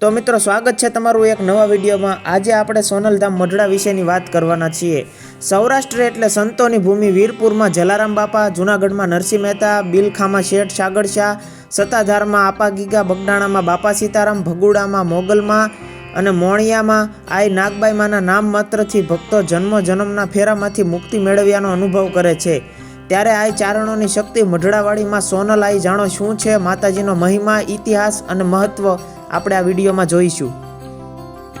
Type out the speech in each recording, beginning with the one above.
તો મિત્રો, સ્વાગત છે તમારું એક નવા વિડીયોમાં. આજે આપણે સોનલધામ મઢડા વિશેની વાત કરવાના છીએ. સૌરાષ્ટ્ર એટલે સંતોની ભૂમિ વીરપુરમાં જલારામ બાપા, જૂનાગઢમાં નરસિંહ મહેતા, બિલખામાં શેઠ સાગર શાહ, સત્તાધારમાં આપા ગીગા બગડાણામાં બાપા સીતારામ, ભગુડામાં મોગલમાં અને મોણિયામાં આઈ નાગબાઈમાના નામ માત્રથી ભક્તો જન્મ જન્મના ફેરામાંથી મુક્તિ મેળવ્યાનો અનુભવ કરે છે. ત્યારે આઈ ચારણોની શક્તિ મઢડાવાડીમાં સોનલ આઈ જાણો શું છે? માતાજીનો મહિમા, ઇતિહાસ અને મહત્વ આપણે આ વિડીયોમાં જોઈશું.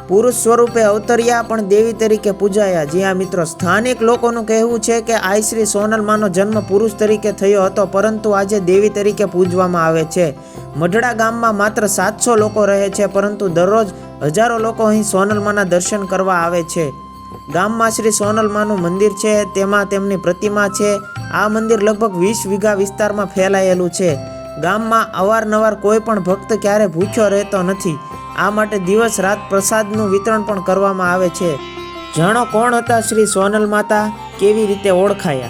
પુરુષ સ્વરૂપે અવતર્યા પણ દેવી તરીકે પૂજાયા. જ્યાં મિત્રો સ્થાનિક લોકોનું કહેવું છે કે આ શ્રી સોનલમાનો જન્મ પુરુષ તરીકે થયો હતો, પરંતુ આજે દેવી તરીકે પૂજવામાં આવે છે. મઢડા ગામમાં માત્ર સાતસો લોકો રહે છે, પરંતુ દરરોજ હજારો લોકો અહીં સોનલમાના દર્શન કરવા આવે છે. ગામમાં શ્રી સોનલમાનું મંદિર છે, તેમાં તેમની પ્રતિમા છે. આ મંદિર લગભગ વીસ વીઘા વિસ્તારમાં ફેલાયેલું છે. ગામમાં અવારનવાર કોઈ પણ ભક્ત ક્યારે ભૂખ્યો રહેતો નથી. આ માટે દિવસ રાત પ્રસાદનું વિતરણ પણ કરવામાં આવે છે. જાણો કોણ હતા શ્રી સોનલ માતા? કેવી રીતે ઓળખાયા?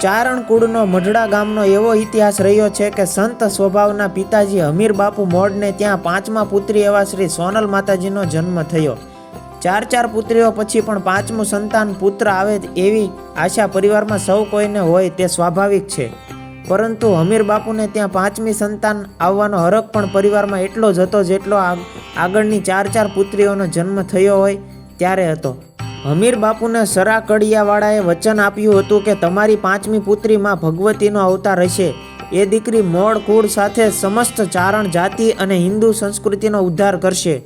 ચારણ કુળનો મઢડા ગામનો એવો ઇતિહાસ રહ્યો છે કે સંત સ્વભાવના પિતાજી હમીર બાપુ મોડને ત્યાં પાંચમા પુત્રી એવા શ્રી સોનલ માતાજીનો જન્મ થયો. ચાર ચાર પુત્રીઓ પછી પણ પાંચમું સંતાન પુત્ર આવે એવી આશા પરિવારમાં સૌ કોઈને હોય તે સ્વાભાવિક છે. પરંતુ હમીર બાપુને ત્યાં પાંચમી સંતાન આવવાનો હરખ પણ પરિવારમાં એટલો જ હતો જેટલો આગળની ચાર ચાર પુત્રીઓનો જન્મ થયો હોય ત્યારે હતો. હમીર બાપુને સરા કડિયાવાળાએ વચન આપ્યું હતું કે તમારી પાંચમી પુત્રીમાં ભગવતીનો અવતાર હશે. એ દીકરી મોળ, કુળ સાથે સમસ્ત ચારણ જાતિ અને હિન્દુ સંસ્કૃતિનો ઉદ્ધાર કરશે.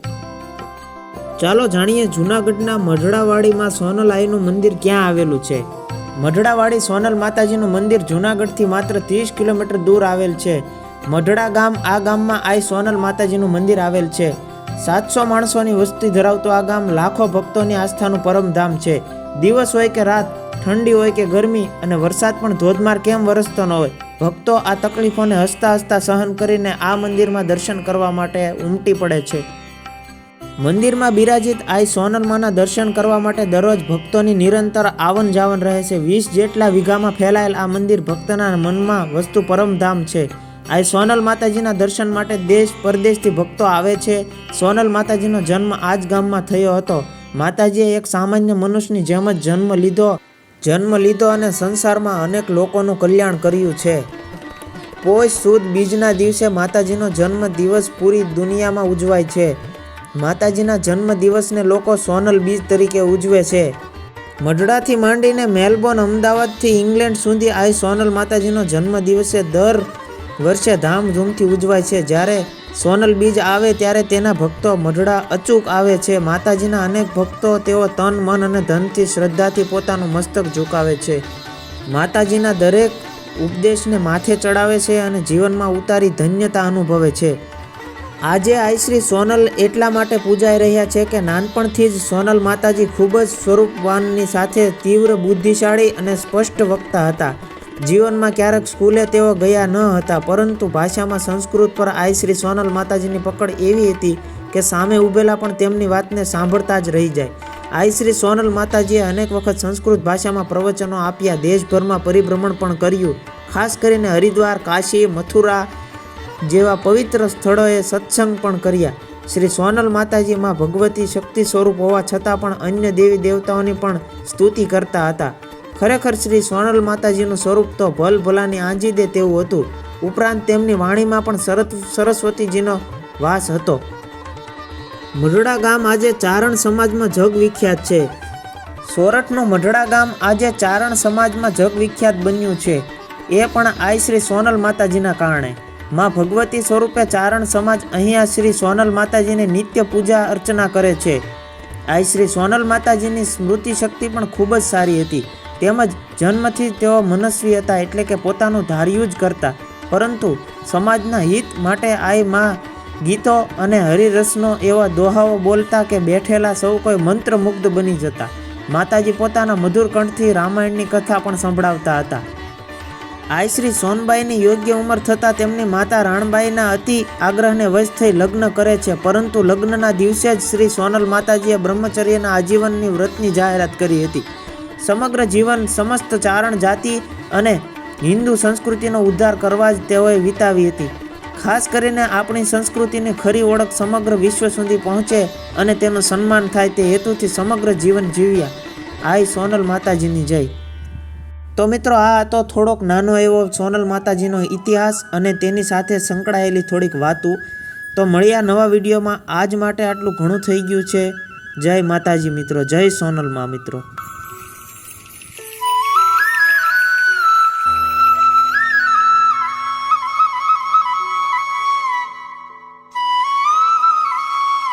ચાલો જાણીએ જૂનાગઢના મઢડાવાડીમાં સોનલાઈનું મંદિર ક્યાં આવેલું છે? મઢડાવાડી સોનલ માતાજીનું મંદિર જૂનાગઢથી માત્ર ત્રીસ કિલોમીટર દૂર આવેલ છે. મઢડા ગામ, આ ગામમાં આઈ સોનલ માતાજીનું મંદિર આવેલ છે. સાતસો માણસોની વસ્તી ધરાવતો આ ગામ લાખો ભક્તોની આસ્થાનું પરમધામ છે. દિવસ હોય કે રાત, ઠંડી હોય કે ગરમી અને વરસાદ પણ ધોધમાર કેમ વરસતો ન હોય. ભક્તો આ તકલીફોને હસતા હસતા સહન કરીને આ મંદિરમાં દર્શન કરવા માટે ઉમટી પડે છે. મંદિરમાં બિરાજિત આઈ સોનલમાના દર્શન કરવા માટે દરરોજ ભક્તોની નિરંતર આવન જાવન રહે છે. વીસ જેટલા વીઘામાં ફેલાયેલ આ મંદિર ભક્તના મનમાં વસ્તુ પરમધામ છે. આઈ સોનલ માતાજીના દર્શન માટે દેશ પરદેશથી ભક્તો આવે છે. સોનલ માતાજીનો જન્મ આ જ ગામમાં થયો હતો. માતાજીએ એક સામાન્ય મનુષ્યની જેમ જ જન્મ લીધો. જન્મ લીધો અને સંસારમાં અનેક લોકોનું કલ્યાણ કર્યું છે. પોષ સુદ બીજના દિવસે માતાજીનો જન્મ દિવસ પૂરી દુનિયામાં ઉજવાય છે. માતાજીના જન્મ દિવસને લોકો સોનલ બીજ તરીકે ઉજવે છે. મઢડાથી માંડીને મેલબોર્ન, અમદાવાદથી ઇંગ્લેન્ડ સુધી આ સોનલ માતાજીનો જન્મ દિવસે દર વર્ષે ધામધૂમથી ઉજવાય છે. જ્યારે સોનલ બીજ આવે ત્યારે તેના ભક્તો મઢડા અચૂક આવે છે. માતાજીના અનેક ભક્તો તેઓ તન, મન અને ધનથી, શ્રદ્ધાથી પોતાનું મસ્તક ઝુકાવે છે. માતાજીના દરેક ઉપદેશને માથે ચડાવે છે અને જીવનમાં ઉતારી ધન્યતા અનુભવે છે. આજે આઈશ્રી સોનલ એટલા માટે પૂજાઈ રહ્યા છે કે નાનપણથી જ સોનલ માતાજી ખૂબ જ સ્વરૂપવાનની સાથે તીવ્ર બુદ્ધિશાળી અને સ્પષ્ટ વક્તા હતા. જીવનમાં ક્યારેક સ્કૂલે તેઓ ગયા ન હતા, પરંતુ ભાષામાં સંસ્કૃત પર આઈશ્રી સોનલ માતાજીની પકડ એવી હતી કે સામે ઊભેલા પણ તેમની વાતને સાંભળતા જ રહી જાય. આઈશ્રી સોનલ માતાજીએ અનેક વખત સંસ્કૃત ભાષામાં પ્રવચનો આપ્યા, દેશભરમાં પરિભ્રમણ પણ કર્યું, ખાસ કરીને હરિદ્વાર, કાશી, મથુરા જેવા પવિત્ર સ્થળોએ સત્સંગ પણ કર્યા. શ્રી સોનલ માતાજીમાં ભગવતી શક્તિ સ્વરૂપ હોવા છતાં પણ અન્ય દેવી દેવતાઓની પણ સ્તુતિ કરતા હતા. ખરેખર શ્રી સોનલ માતાજીનું સ્વરૂપ તો ભલ ભલાની આંજી દે તેવું હતું. ઉપરાંત તેમની વાણીમાં પણ સરત સરસ્વતીજીનો વાસ હતો. મઢડા ગામ આજે ચારણ સમાજમાં જગ વિખ્યાત છે. સોરઠનું મઢડા ગામ આજે ચારણ સમાજમાં જગ વિખ્યાત બન્યું છે. એ પણ આઈ શ્રી સોનલ માતાજીના કારણે. માં ભગવતી સ્વરૂપે ચારણ સમાજ અહીંયા શ્રી સોનલ માતાજીની નિત્ય પૂજા અર્ચના કરે છે. આઈ શ્રી સોનલ માતાજીની સ્મૃતિ શક્તિ પણ ખૂબ જ સારી હતી. તેમજ જન્મથી તેઓ મનસ્વી હતા એટલે કે પોતાનું ધાર્યું જ કરતા. પરંતુ સમાજના હિત માટે આઈ માં ગીતો અને હરિરસનો એવા દોહાઓ બોલતા કે બેઠેલા સૌ કોઈ મંત્રમુગ્ધ બની જતા. માતાજી પોતાના મધુર કંઠથી રામાયણની કથા પણ સંભળાવતા હતા. આઈ શ્રી સોનબાઈની યોગ્ય ઉંમર થતાં તેમની માતા રાણબાઈના અતિ આગ્રહને વશ થઈ લગ્ન કરે છે. પરંતુ લગ્નના દિવસે જ શ્રી સોનલ માતાજીએ બ્રહ્મચર્યના આજીવનની વ્રતની જાહેરાત કરી હતી. સમગ્ર જીવન સમસ્ત ચારણ જાતિ અને હિન્દુ સંસ્કૃતિનો ઉદ્ધાર કરવા જ તેઓએ વિતાવી હતી. ખાસ કરીને આપણી સંસ્કૃતિની ખરી ઓળખ સમગ્ર વિશ્વ સુધી પહોંચે અને તેનું સન્માન થાય તે હેતુથી સમગ્ર જીવન જીવ્યા. આઈ સોનલ માતાજીની જય. તો મિત્રો, આ હતો થોડોક નાનો એવો સોનલ માતાજીનો ઇતિહાસ અને તેની સાથે સંકળાયેલી થોડીક વાતો. તો મળ્યા નવા વિડીયોમાં. આજ માટે આટલું ઘણું થઈ ગયું છે. જય માતાજી મિત્રો, જય સોનલમાં મિત્રો.